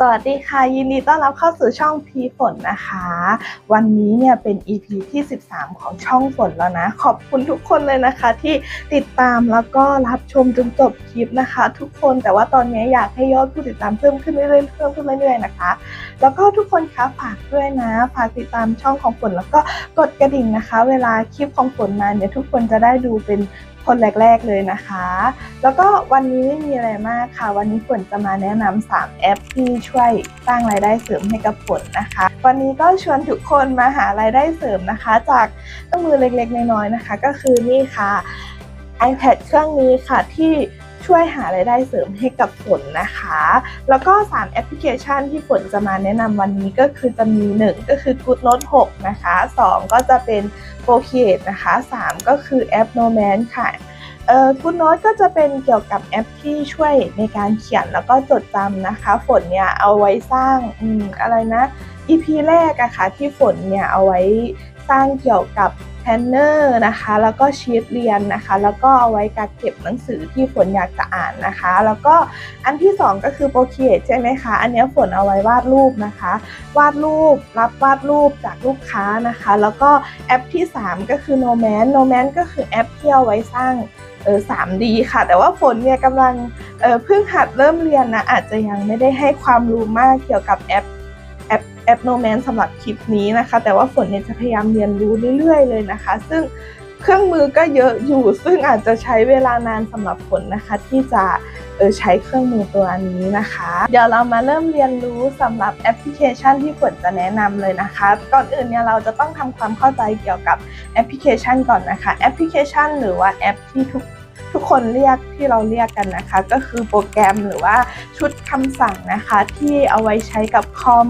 สวัสดีค่ะ ยินดีต้อนรับเข้าสู่ช่องพีฝนนะคะ วันนี้เนี่ยเป็น EP ที่ 13 ของช่องฝนแล้วนะ ขอบคุณทุกคนเลยนะคะที่ติดตามแล้วก็รับชมจนจบคลิปนะคะ ทุกคนแต่ว่าตอนนี้อยากให้ยอดผู้ติดตามเพิ่มขึ้นเรื่อยๆเพิ่มขึ้นเรื่อยๆนะคะ แล้วก็ทุกคนคะฝากด้วยนะ ฝากติดตามช่องของฝนแล้วก็กดกระดิ่งนะคะ เวลาคลิปของฝนมาเนี่ยทุกคนจะได้ดูเป็น คนแรก ๆเลยนะคะ แล้วก็วันนี้ไม่มีอะไรมากค่ะ วันนี้ฝนจะมาแนะนำ3แอปที่ช่วยสร้างรายได้เสริมให้กับฝนนะคะ วันนี้ก็ชวนทุกคนมาหารายได้เสริมนะคะ จากเครื่องมือเล็กๆน้อยๆนะคะ ก็คือนี่ค่ะ iPad เครื่องนี้ค่ะที่ ช่วยหารายได้เสริมให้กับฝนนะคะ แล้วก็ 3 แอปพลิเคชันที่ฝนจะมาแนะนำวันนี้ก็คือจะมี 1 ก็คือ Good Note 6 นะคะ 2 ก็จะเป็น Procreate นะคะ 3 ก็คือแอป Noman ค่ะเอ่อ Good Note ก็จะเป็นเกี่ยวกับแอปที่ช่วยในการเขียนแล้วก็จดจำนะคะ ฝนเนี่ยเอาไว้สร้างอืมอะไรนะ EP แรกอะค่ะที่ฝนเนี่ยเอาไว้สร้างเกี่ยวกับ พนเนอร์นะคะ แล้วก็ชีตเรียนนะคะ แล้วก็เอาไว้กักเก็บหนังสือที่ฝนอยากจะอ่านนะคะ แล้วก็อันที่สองก็คือ Procreate ใช่ไหมคะ อันนี้ฝนเอาไว้วาดรูปนะคะ วาดรูปรับวาดรูปจากลูกค้านะคะ แล้วก็แอปที่ 3 ก็คือ Noman Noman ก็คือแอปที่เอาไว้สร้างเออ 3D ค่ะ แต่ว่าฝนเนี่ยกำลังเออเพิ่งหัดเริ่มเรียนนะอาจจะยังไม่ได้ให้ความรู้มากเกี่ยวกับแอป แอปโนแมนสำหรับคลิปนี้นะคะ แต่ว่าฝนเนี่ยจะพยายามเรียนรู้เรื่อยๆเลยนะคะ ซึ่งเครื่องมือก็เยอะอยู่ ซึ่งอาจจะใช้เวลานานสำหรับฝนนะคะ ที่จะเออใช้เครื่องมือตัวนี้นะคะ เดี๋ยวเรามาเริ่มเรียนรู้สำหรับแอปพลิเคชันที่ฝนจะแนะนำเลยนะคะ ก่อนอื่นเนี่ยเราจะต้องทำความเข้าใจเกี่ยวกับแอปพลิเคชันก่อนนะคะแอปพลิเคชัน หรือว่าแอปที่ทุกทุกคนเรียกที่เราเรียกกันนะคะ ก็คือโปรแกรมหรือว่าชุดคำสั่งนะคะ ที่เอาไว้ใช้กับคอม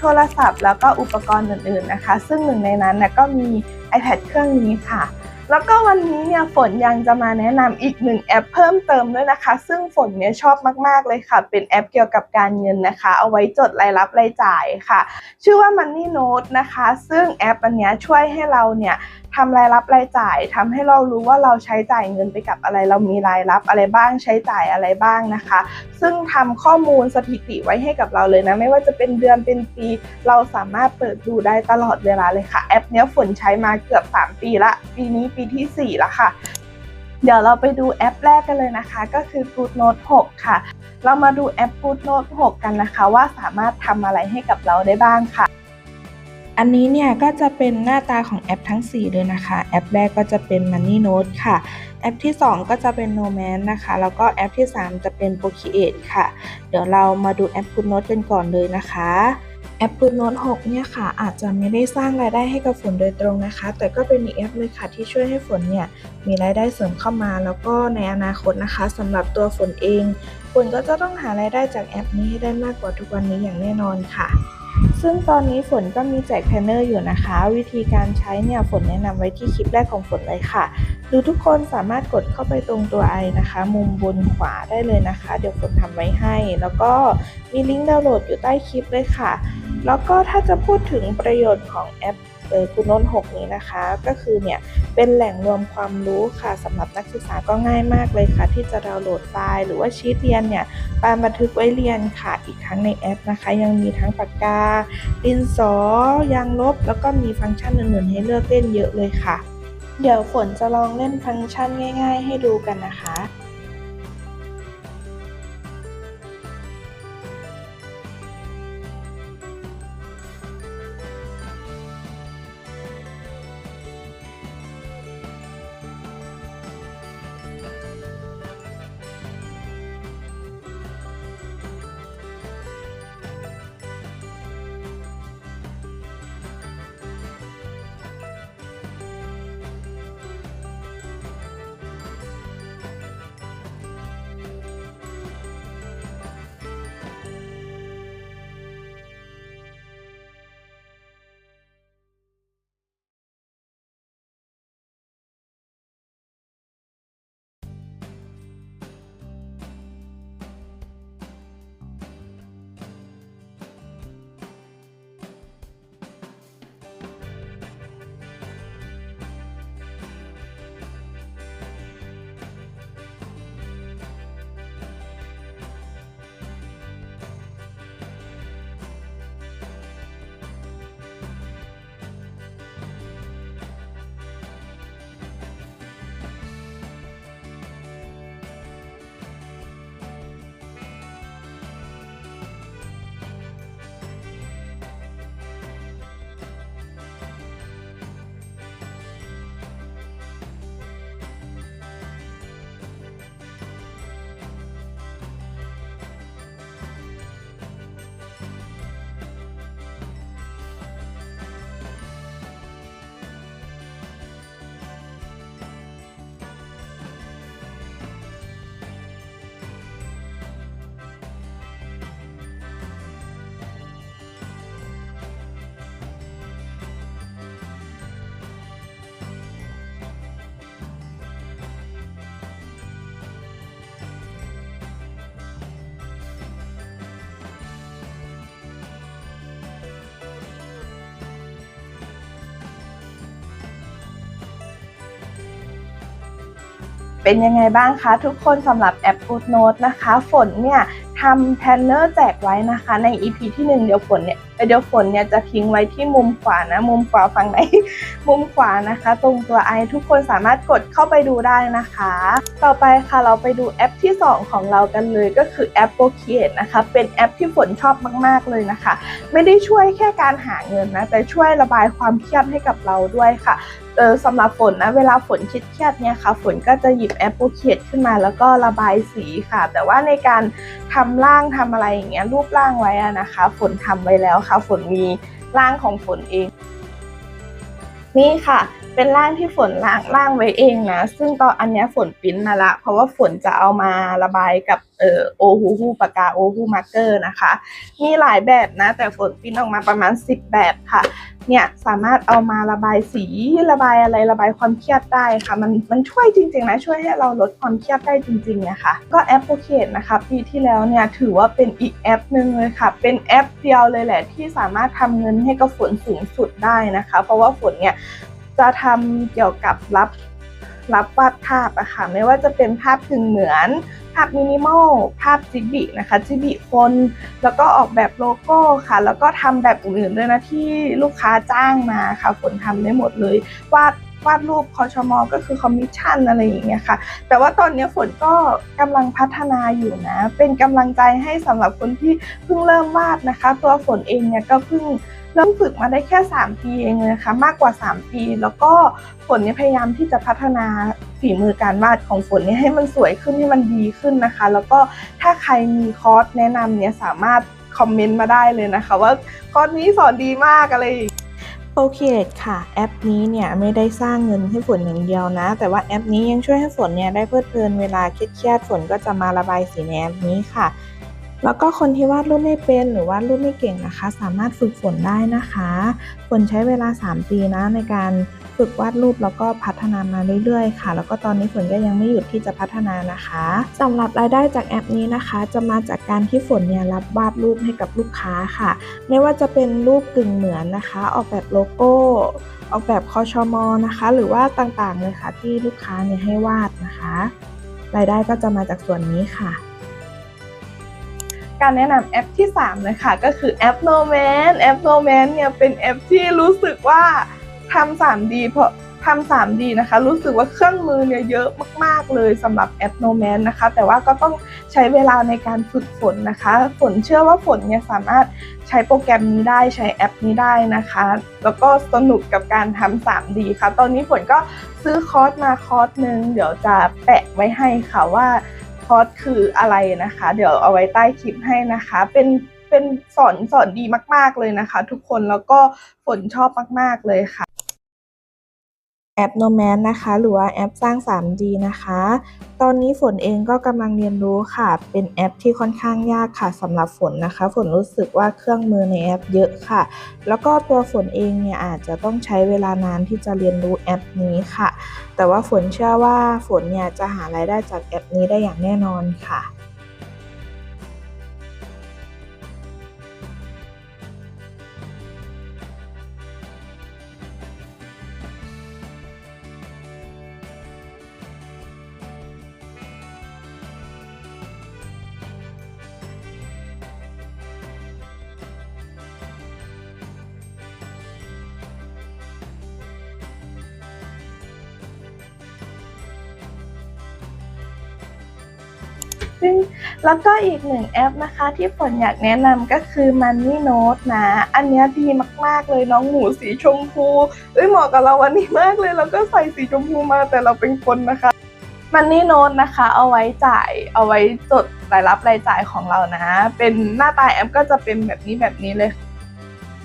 โทรศัพท์ แล้วก็อุปกรณ์อื่นๆนะคะ ซึ่งหนึ่งในนั้นนะก็มี iPad เครื่องนี้ค่ะ แล้วก็วันนี้เนี่ยฝนยังจะมาแนะนำอีกหนึ่งแอปเพิ่มเติมด้วยนะคะ ซึ่งฝนเนี่ยชอบมากๆเลยค่ะ เป็นแอปเกี่ยวกับการเงินนะคะ เอาไว้จดรายรับรายจ่ายค่ะ ชื่อว่า Money Note นะคะ ซึ่งแอปอันนี้ช่วยให้เราเนี่ย ทำรายรับรายจ่ายทำให้เรารู้ว่าเราใช้จ่ายเงินไปกับอะไร เรามีรายรับอะไรบ้างใช้จ่ายอะไรบ้างนะคะ ซึ่งทำข้อมูลสถิติไว้ให้กับเราเลยนะ ไม่ว่าจะเป็นเดือนเป็นปี เราสามารถเปิดดูได้ตลอดเวลาเลยค่ะแอปนี้ฝนใช้มาเกือบ 3 ปีละ ปีนี้ปีที่4แล้วค่ะเดี๋ยวเราไปดูแอปแรกกันเลยนะคะ ก็คือ Good Note 6 ค่ะ เรามาดูแอป Good Note 6 กันนะคะ ว่าสามารถทำอะไรให้กับเราได้บ้างค่ะ อันนี้เนี่ยก็จะเป็นหน้าตาของแอปทั้ง 4 เลยนะคะ แอปแรกก็จะเป็น Money Note ค่ะ แอปที่ 2 ก็จะเป็น Noman นะคะ แล้วก็แอปที่ 3 จะเป็น Procreate ค่ะ เดี๋ยวเรามาดูแอป Good Note กันก่อนเลยนะคะแอป Good Note 6เนี่ยค่ะ อาจจะไม่ได้สร้างรายได้ให้กับฝนโดยตรงนะคะ แต่ก็เป็นอีกแอปเลยค่ะที่ช่วยให้ฝนเนี่ยมีรายได้เสริมเข้ามา แล้วก็ในอนาคตนะคะสำหรับตัวฝนเอง ฝนก็จะต้องหารายได้จากแอปนี้ให้ได้มากกว่าทุกวันนี้อย่างแน่นอนค่ะ ซึ่งตอนนี้ฝนก็มีแจกแพนเนอร์อยู่นะคะ วิธีการใช้เนี่ยฝนแนะนำไว้ที่คลิปแรกของฝนเลยค่ะ ดูทุกคนสามารถกดเข้าไปตรงตัวไอนะคะ มุมบนขวาได้เลยนะคะ เดี๋ยวฝนทำไว้ให้ แล้วก็มีลิงก์ดาวน์โหลดอยู่ใต้คลิปเลยค่ะ แล้วก็ถ้าจะพูดถึงประโยชน์ของแอป คุณโน้น6นี้นะคะ ก็คือเนี่ยเป็นแหล่งรวมความรู้ค่ะสำหรับนักศึกษาก็ง่ายมากเลยค่ะ ที่จะดาวน์โหลดไฟล์หรือว่าชีทเรียนเนี่ยไปบันทึกไว้เรียนค่ะอีกทั้งในแอปนะคะ ยังมีทั้งปากกาดินสอยางลบ แล้วก็มีฟังก์ชันอื่นๆ ให้เลือกเล่นเยอะเลยค่ะ เดี๋ยวฝนจะลองเล่นฟังก์ชันง่าย ๆ ให้ดูกันนะคะ เป็นยังไงบ้างคะทุกคนสำหรับแอป Good Note นะคะ ฝนเนี่ยทำแพนเนอร์แจกไว้นะคะ ใน EP ที่ 1 เดี๋ยวฝนเนี่ยเดี๋ยวฝนเนี่ยจะทิ้งไว้ที่มุมขวานะ มุมขวาฝั่งไหน มุมขวานะคะ ตรงตัวไอทุกคนสามารถกดเข้าไปดูได้นะคะ ต่อไปค่ะเราไปดูแอปที่ 2 ของเรากันเลยก็คือแอป p o c a t นะคะ เป็นแอปที่ฝนชอบมาก ๆเลยนะคะ ไม่ได้ช่วยแค่การหาเงินนะ แต่ช่วยระบายความเครียดให้กับเราด้วยค่ะเออสำหรับฝนนะเวลาฝนคิดเครียดเนี่ยค่ะฝนก็จะหยิบแอป p o c a t ขึ้นมาแล้วก็ระบายสีค่ะ แต่ว่าในการทำร่างทำอะไรอย่างเงี้ยรูปร่างไว้อะนะคะ ฝนทำไว้แล้วค่ะ ฝนมีร่างของฝนเอง นี่ค่ะ เป็นร่างที่ฝนร่างร่างไว้เองนะ ซึ่งตอนอันเนี้ยฝนปิ้นมาละ เพราะว่าฝนจะเอามาระบายกับเอ่อโอฮูฮูปากกาโอฮูมาร์เกอร์นะคะ มีหลายแบบนะ แต่ฝนปิ้นออกมาประมาณ 10 แบบค่ะ เนี่ยสามารถเอามาระบายสีระบายอะไรระบายความเครียดได้ค่ะ มันมันช่วยจริง ๆ นะ ช่วยให้เราลดความเครียดได้จริงๆนะคะ ก็แอปโอเคตนะคะ ปีที่แล้วเนี่ยถือว่าเป็นอีกแอปหนึ่งเลยค่ะ เป็นแอปเดียวเลยแหละที่สามารถทำเงินให้กับฝนสูงสุดได้นะคะ เพราะว่าฝนเนี่ย จะทำเกี่ยวกับรับรับวาดภาพอะค่ะไม่ว่าจะเป็นภาพถึงเหมือน ภาพมินิมอลภาพจิบินะคะจิบิคน แล้วก็ออกแบบโลโก้ค่ะ แล้วก็ทำแบบอื่นๆด้วยนะที่ลูกค้าจ้างมาค่ะฝนทำได้หมดเลยวาด วาดรูปคอชมอก็คือคอมมิชชั่นอะไรอย่างเงี้ยค่ะ แต่ว่าตอนนี้ฝนก็กำลังพัฒนาอยู่นะ เป็นกำลังใจให้สำหรับคนที่เพิ่งเริ่มวาดนะคะ ตัวฝนเองเนี่ยก็เพิ่งเริ่มฝึกมาได้แค่ 3 ปีเองเลยนะคะมากกว่า 3 ปี แล้วก็ฝนเนี่ยพยายามที่จะพัฒนาฝีมือการวาดของฝนเนี่ยให้มันสวยขึ้นให้มันดีขึ้นนะคะ แล้วก็ถ้าใครมีคอร์สแนะนำเนี่ยสามารถคอมเมนต์มาได้เลยนะคะ ว่าคอร์สนี้สอนดีมากอะไรอย่าง โอเคค่ะ แอปนี้เนี่ยไม่ได้สร้างเงินให้ฝนอย่างเดียวนะ แต่ว่าแอปนี้ยังช่วยให้ฝนเนี่ยได้เพลิดเพลินเวลาเครียดฝนก็จะมาระบายสีในแอปนี้ค่ะ แล้วก็คนที่วาดรูปไม่เป็นหรือวาดรูปไม่เก่งนะคะ สามารถฝึกฝนได้นะคะ ฝนใช้เวลา 3 ปีนะในการ ฝึกวาดรูปแล้วก็พัฒนามาเรื่อยๆ ค่ะ แล้วก็ตอนนี้ฝนก็ยังไม่หยุดที่จะพัฒนานะคะสำหรับรายได้จากแอปนี้นะคะ จะมาจากการที่ฝนเนี่ยรับวาดรูปให้กับลูกค้าค่ะ ไม่ว่าจะเป็นรูปกึ่งเหมือนนะคะ ออกแบบโลโก้ออกแบบคอชมอนะคะ หรือว่าต่างๆเลยค่ะ ที่ลูกค้าเนี่ยให้วาดนะคะ รายได้ก็จะมาจากส่วนนี้ค่ะ การแนะนำแอปที่ 3 เลยค่ะ ก็คือแอป No Man แอป No Man เนี่ยเป็นแอปที่รู้สึกว่า ทำ 3D เพราะทำ 3D นะคะ รู้สึกว่าเครื่องมือเนี่ยเยอะมาก ๆ เลยสำหรับแอป No Man นะคะ แต่ว่าก็ต้องใช้เวลาในการฝึกฝนนะคะ ฝนเชื่อว่าฝนเนี่ยสามารถใช้โปรแกรมนี้ได้ใช้แอปนี้ได้นะคะ แล้วก็สนุกกับการทำ 3D ค่ะ ตอนนี้ฝนก็ซื้อคอร์สมาคอร์สหนึ่งเดี๋ยวจะแปะไว้ให้ค่ะว่าคอร์สคืออะไรนะคะ เดี๋ยวเอาไว้ใต้คลิปให้นะคะ เป็นเป็นสอนสอนดีมาก ๆ เลยนะคะ ทุกคนแล้วก็ฝนชอบมาก ๆ เลยค่ะ แอป n o m a n นะคะ หรือว่าแอปสร้าง 3D นะคะ ตอนนี้ฝนเองก็กำลังเรียนรู้ค่ะ เป็นแอปที่ค่อนข้างยากค่ะสำหรับฝนนะคะ ฝนรู้สึกว่าเครื่องมือในแอปเยอะค่ะ แล้วก็ตัวฝนเองเนี่ยอาจจะต้องใช้เวลานานที่จะเรียนรู้แอปนี้ค่ะ แต่ว่าฝนเชื่อว่าฝนเนี่ยจะหารายได้จากแอปนี้ได้อย่างแน่นอนค่ะ ซึ่งแล้วก็อีกหนึ่งแอปนะคะที่ฝนอยากแนะนำก็คือ Money Note นะ อันนี้ดีมาก ๆ เลยน้องหมูสีชมพู เอ้ยเหมาะกับเราวันนี้มากเลยเราก็ใส่สีชมพูมาแต่เราเป็นคนนะคะ Money Note นะคะ เอาไว้จ่ายเอาไว้จดรายรับรายจ่ายของเรานะ เป็นหน้าตาแอปก็จะเป็นแบบนี้แบบนี้เลย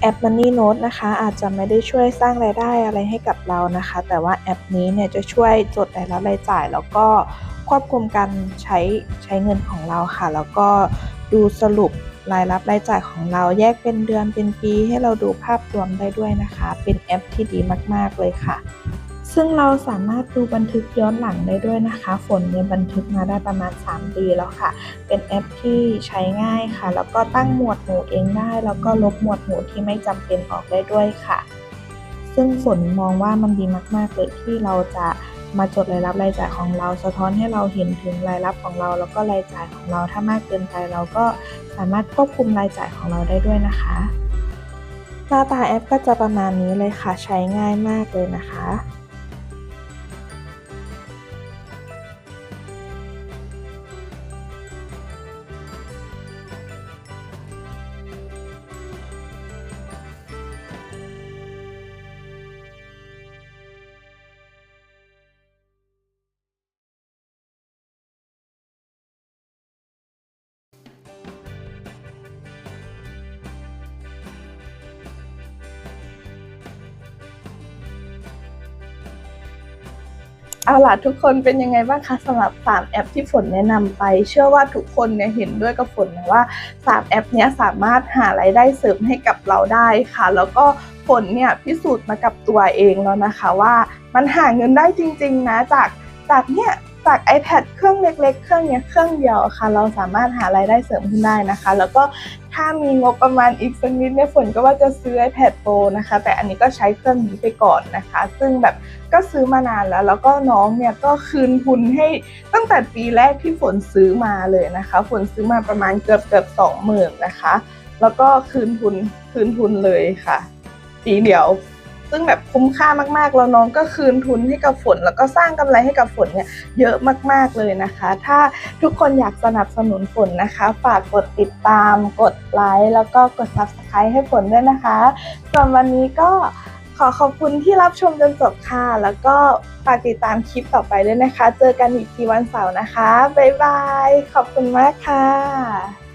แอป Money Note นะคะ อาจจะไม่ได้ช่วยสร้างรายได้อะไรให้กับเรานะคะ แต่ว่าแอปนี้เนี่ยจะช่วยจดรายรับรายจ่าย แล้วก็ ควบคุมการใช้ใช้เงินของเราค่ะ แล้วก็ดูสรุปรายรับรายจ่ายของเราแยกเป็นเดือนเป็นปี ให้เราดูภาพรวมได้ด้วยนะคะ เป็นแอปที่ดีมาก ๆ เลยค่ะ ซึ่งเราสามารถดูบันทึกย้อนหลังได้ด้วยนะคะ ฝนเนี่ยบันทึกมาได้ประมาณ 3 ปีแล้วค่ะ เป็นแอปที่ใช้ง่ายค่ะ แล้วก็ตั้งหมวดหมู่เองได้ แล้วก็ลบหมวดหมู่ที่ไม่จำเป็นออกได้ด้วยค่ะ ซึ่งฝนมองว่ามันดีมาก ๆ เลยที่เราจะ มาจดรายรับรายจ่ายของเรา สะท้อนให้เราเห็นถึงรายรับของเรา แล้วก็รายจ่ายของเรา ถ้ามากเกินไปเราก็สามารถควบคุมรายจ่ายของเราได้ด้วยนะคะหน้าตาแอปก็จะประมาณนี้เลยค่ะ ใช้ง่ายมากเลยนะคะ เอาล่ะทุกคนเป็นยังไงบ้างคะสำหรับ 3 แอปที่ฝนแนะนำไป เชื่อว่าทุกคนเนี่ยเห็นด้วยกับฝนนะว่า 3 แอปนี้สามารถหารายได้เสริมให้กับเราได้ค่ะ แล้วก็ฝนเนี่ยพิสูจน์มากับตัวเองแล้วนะคะว่า มันหาเงินได้จริง ๆ นะจากจากเนี่ย จาก iPad เครื่องเล็กๆ เครื่องนี้เครื่องเดียวค่ะ เราสามารถหารายได้เสริมขึ้นได้นะคะ แล้วก็ถ้ามีงบประมาณอีกสักนิดเนี่ยฝนก็ว่าจะซื้อ iPad Pro นะคะ แต่อันนี้ก็ใช้เครื่องนี้ไปก่อนนะคะ ซึ่งแบบก็ซื้อมานานแล้ว แล้วก็น้องเนี่ยก็คืนทุนให้ตั้งแต่ปีแรกที่ฝนซื้อมาเลยนะคะ ฝนซื้อมาประมาณเกือบเกือบสองหมื่นนะคะ แล้วก็คืนทุนคืนทุนเลยค่ะ ปีเดียว ซึ่งแบบคุ้มค่ามากๆแล้วน้องก็คืนทุนให้กับฝน แล้วก็สร้างกำไรให้กับฝนเนี่ยเยอะมากๆเลยนะคะ ถ้าทุกคนอยากสนับสนุนฝนนะคะ ฝากกดติดตาม กดไลค์แล้วก็กด subscribe ให้ฝนด้วยนะคะส่วนวันนี้ก็ขอขอบคุณที่รับชมจนจบค่ะ แล้วก็ฝากติดตามคลิปต่อไปด้วยนะคะ เจอกันอีกทีวันเสาร์นะคะ บ๊ายบาย ขอบคุณมากค่ะ